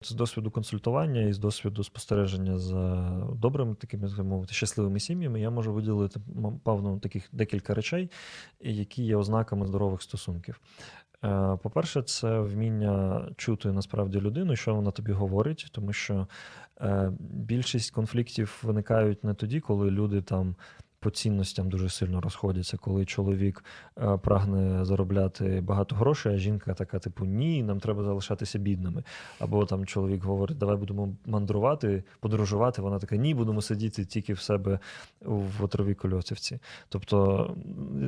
З досвіду консультування і з досвіду спостереження за добрими такими, так мовити, щасливими сім'ями, я можу виділити певно таких декілька речей, які є ознаками здорових стосунків. Е, По-перше, це вміння чути насправді людину, що вона тобі говорить, тому що е, більшість конфліктів виникають не тоді, коли люди там. По цінностям дуже сильно розходяться, коли чоловік е, прагне заробляти багато грошей, а жінка така, типу, ні, нам треба залишатися бідними. Або там чоловік говорить, давай будемо мандрувати, подорожувати. Вона така, ні, будемо сидіти тільки в себе в отровій кольосівці. Тобто,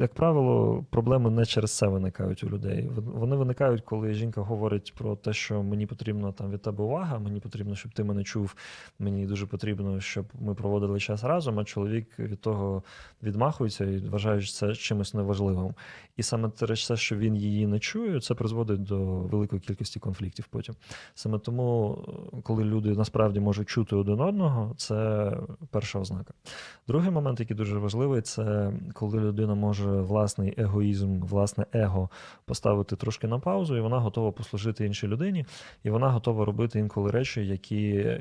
як правило, проблеми не через це виникають у людей. Вони виникають, коли жінка говорить про те, що мені потрібна там від тебе увага, мені потрібно, щоб ти мене чув, мені дуже потрібно, щоб ми проводили час разом, а чоловік від того відмахується і вважає що це чимось неважливим. І саме через те, що він її не чує, це призводить до великої кількості конфліктів потім. Саме тому, коли люди насправді можуть чути один одного, це перша ознака. Другий момент, який дуже важливий, це коли людина може власний егоїзм, власне его поставити трошки на паузу, і вона готова послужити іншій людині, і вона готова робити інколи речі, які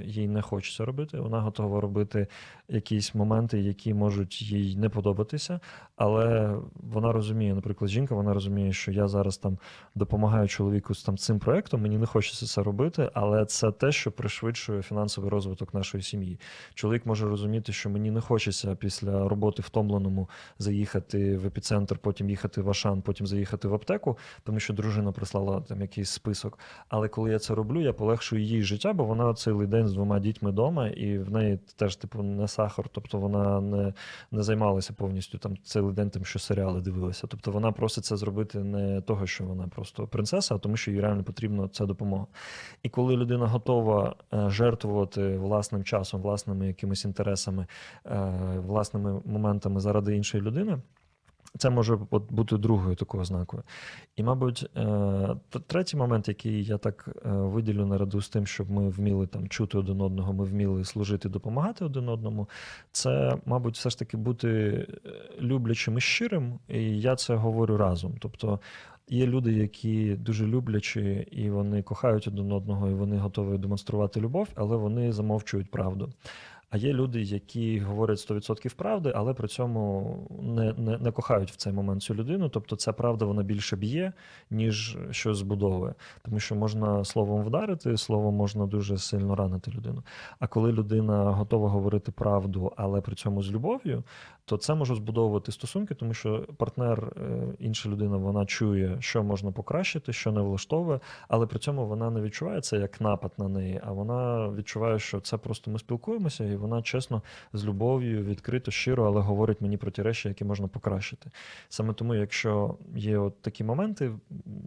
їй не хочеться робити. Вона готова робити якісь моменти, які можуть їй не подобатися, але вона розуміє, наприклад, жінка, вона розуміє, що я зараз там допомагаю чоловіку з там цим проектом, мені не хочеться це робити, але це те, що пришвидшує фінансовий розвиток нашої сім'ї. Чоловік може розуміти, що мені не хочеться після роботи втомленому заїхати в епіцентр, потім їхати в Ашан, потім заїхати в аптеку, тому що дружина прислала там якийсь список. Але коли я це роблю, я полегшую її життя, бо вона цілий день з двома дітьми вдома, і в неї теж типу не сахар, тобто вона не, не займалася повністю там цілий день тим, що серіали дивилася. Тобто вона просить це зробити не того, що вона просто принцеса, а тому, що їй реально потрібна ця допомога. І коли людина готова е, жертвувати власним часом, власними якимись інтересами, е, власними моментами заради іншої людини. Це може бути другою такою ознакою. І, мабуть, е, третій момент, який я так е, виділю наряду з тим, щоб ми вміли там чути один одного, ми вміли служити, допомагати один одному, це, мабуть, все ж таки бути е, люблячим і щирим. І я це говорю разом. Тобто є люди, які дуже люблячі, і вони кохають один одного, і вони готові демонструвати любов, але вони замовчують правду. А є люди, які говорять 100% правди, але при цьому не, не, не кохають в цей момент цю людину. Тобто ця правда вона більше б'є, ніж щось збудовує. Тому що можна словом вдарити, словом можна дуже сильно ранити людину. А коли людина готова говорити правду, але при цьому з любов'ю, то це може збудовувати стосунки, тому що партнер, е, інша людина, вона чує, що можна покращити, що не влаштовує, але при цьому вона не відчуває це як напад на неї, а вона відчуває, що це просто ми спілкуємося, і вона чесно, з любов'ю, відкрито, щиро, але говорить мені про ті речі, які можна покращити. Саме тому, якщо є от такі моменти,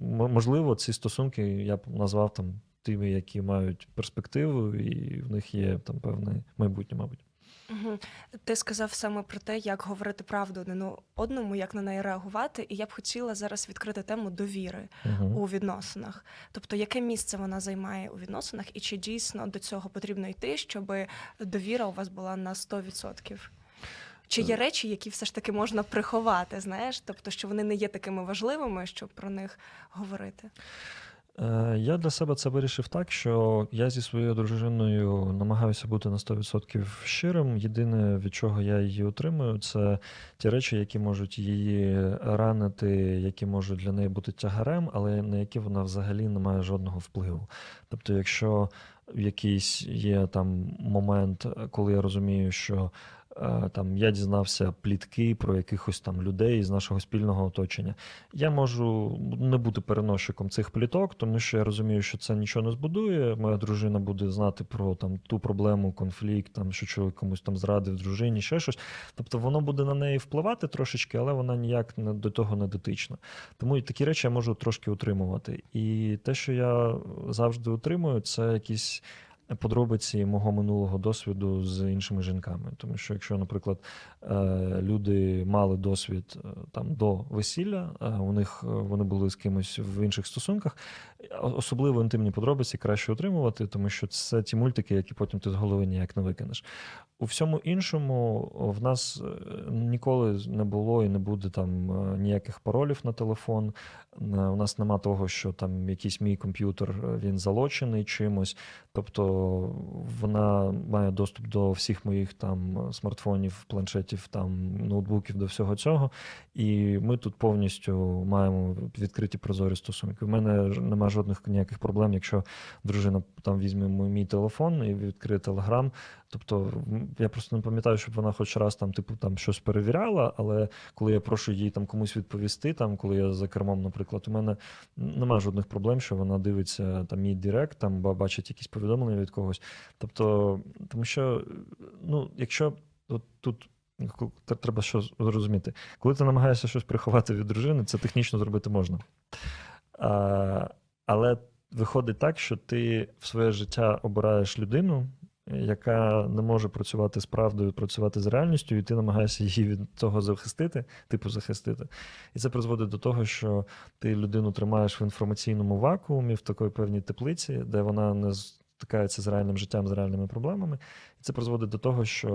можливо, ці стосунки я б назвав там тими, які мають перспективу, і в них є там певне майбутнє, мабуть. Угу. Ти сказав саме про те, як говорити правду один одному, як на неї реагувати, і я б хотіла зараз відкрити тему довіри Угу. у відносинах. Тобто, яке місце вона займає у відносинах, і чи дійсно до цього потрібно йти, щоб довіра у вас була на 100%? Чи є речі, які все ж таки можна приховати, знаєш? Тобто, що вони не є такими важливими, щоб про них говорити? Е, Я для себе це вирішив так, що я зі своєю дружиною намагаюся бути на 100% щирим. Єдине, від чого я її отримую, це ті речі, які можуть її ранити, які можуть для неї бути тягарем, але на які вона взагалі не має жодного впливу. Тобто, якщо якийсь є там момент, коли я розумію, що там я дізнався плітки про якихось там людей з нашого спільного оточення. Я можу не бути переносчиком цих пліток, тому що я розумію, що це нічого не збудує. Моя дружина буде знати про там ту проблему, конфлікт, там що чоловік комусь там зрадив дружині, ще щось. Тобто воно буде на неї впливати трошечки, але вона ніяк не до того не дотична. Тому і такі речі я можу трошки утримувати. І те, що я завжди утримую, це якісь подробиці мого минулого досвіду з іншими жінками. Тому що, якщо, наприклад, е, люди мали досвід е, там до весілля, е, у них вони були з кимось в інших стосунках, особливо інтимні подробиці краще отримувати, тому що це ті мультики, які потім ти з голови ніяк не викинеш. У всьому іншому в нас ніколи не було і не буде там ніяких паролів на телефон. У нас нема того, що там якийсь мій комп'ютер він залочений чимось. Тобто вона має доступ до всіх моїх там смартфонів, планшетів, там ноутбуків, до всього цього. І ми тут повністю маємо відкриті прозорі стосунки. У мене нема жодних ніяких проблем, якщо дружина там візьме мій телефон і відкриє телеграм. Тобто я просто не пам'ятаю, щоб вона хоч раз там, типу, там щось перевіряла, але коли я прошу їй там комусь відповісти, там, коли я за кермом, наприклад, у мене немає жодних проблем, що вона дивиться там мій директ, там ба- бачить якісь повідомлення від когось. Тобто, тому що, ну, якщо от тут. Треба що зрозуміти. Коли ти намагаєшся щось приховати від дружини, це технічно зробити можна. А, але виходить так, що ти в своє життя обираєш людину, яка не може працювати з правдою, працювати з реальністю, і ти намагаєшся її від цього захистити, типу захистити. І це призводить до того, що ти людину тримаєш в інформаційному вакуумі, в такій певній теплиці, де вона не стикається з реальним життям, з реальними проблемами. Це призводить до того, що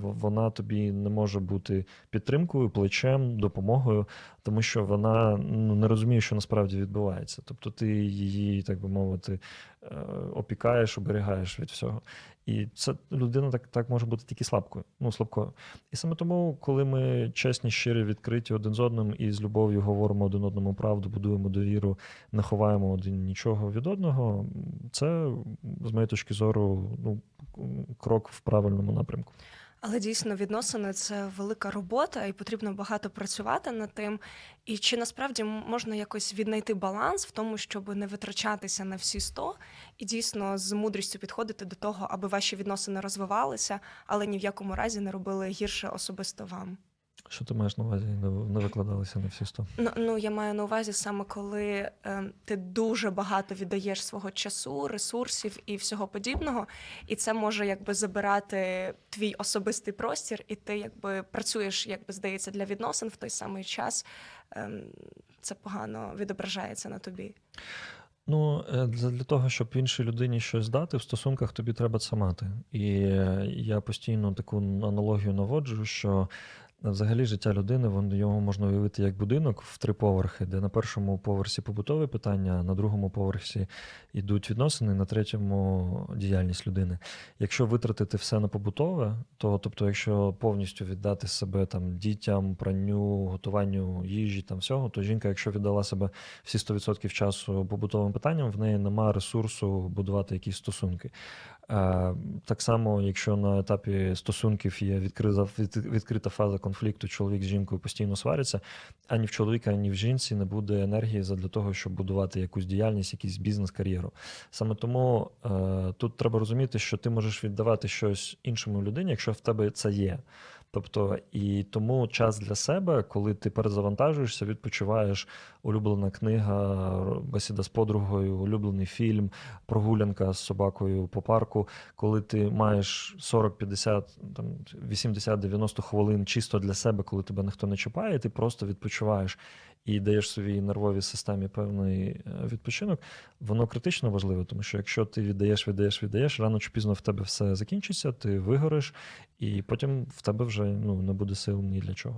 вона тобі не може бути підтримкою, плечем, допомогою, тому що вона ну, не розуміє, що насправді відбувається. Тобто ти її, так би мовити, е, опікаєш, оберігаєш від всього. І це людина так, так може бути тільки слабкою, ну слабкою. І саме тому, коли ми чесні, щирі, відкриті один з одним і з любов'ю говоримо один одному правду, будуємо довіру, не ховаємо один нічого від одного, це з моєї точки зору ну, крок в правильному напрямку. Але дійсно відносини це велика робота, і потрібно багато працювати над тим. І чи насправді можна якось віднайти баланс в тому, щоб не витрачатися на всі 100 і дійсно з мудрістю підходити до того, аби ваші відносини розвивалися, але ні в якому разі не робили гірше особисто вам. Що ти маєш на увазі? Не, викладалися на всі сто. Ну, ну я маю на увазі саме коли е, ти дуже багато віддаєш свого часу, ресурсів і всього подібного, і це може якби забирати твій особистий простір, і ти якби працюєш, якби здається, для відносин в той самий час. Ем, це погано відображається на тобі. Ну, е, для, того, щоб іншій людині щось дати, в стосунках тобі треба це мати. І е, я постійно таку аналогію наводжу, що е, взагалі життя людини, воно його можна уявити як будинок в три поверхи, де на першому поверсі побутові питання, на другому поверсі йдуть відносини, на третьому діяльність людини. Якщо витратити все на побутове, то тобто, якщо повністю віддати себе там дітям, пранню, готуванню їжі, там всього, то жінка, якщо віддала себе всі 100% часу побутовим питанням, в неї немає ресурсу будувати якісь стосунки. Е, Так само, якщо на етапі стосунків є відкрита, відкрита фаза конфлікту, чоловік з жінкою постійно свариться, ані в чоловіка, ані в жінці не буде енергії для того, щоб будувати якусь діяльність, якийсь бізнес, кар'єру. Саме тому е, тут треба розуміти, що ти можеш віддавати щось іншому людині, якщо в тебе це є. Тобто, і тому час для себе, коли ти перезавантажуєшся, відпочиваєш, улюблена книга, бесіда з подругою, улюблений фільм, прогулянка з собакою по парку, коли ти маєш 40, 50, там, 80, 90 хвилин чисто для себе, коли тебе ніхто не чіпає, ти просто відпочиваєш і даєш своїй нервовій системі певний е, відпочинок, воно критично важливо, тому що якщо ти віддаєш, віддаєш, віддаєш, рано чи пізно в тебе все закінчиться, ти вигориш, і потім в тебе вже ну, не буде сил ні для чого.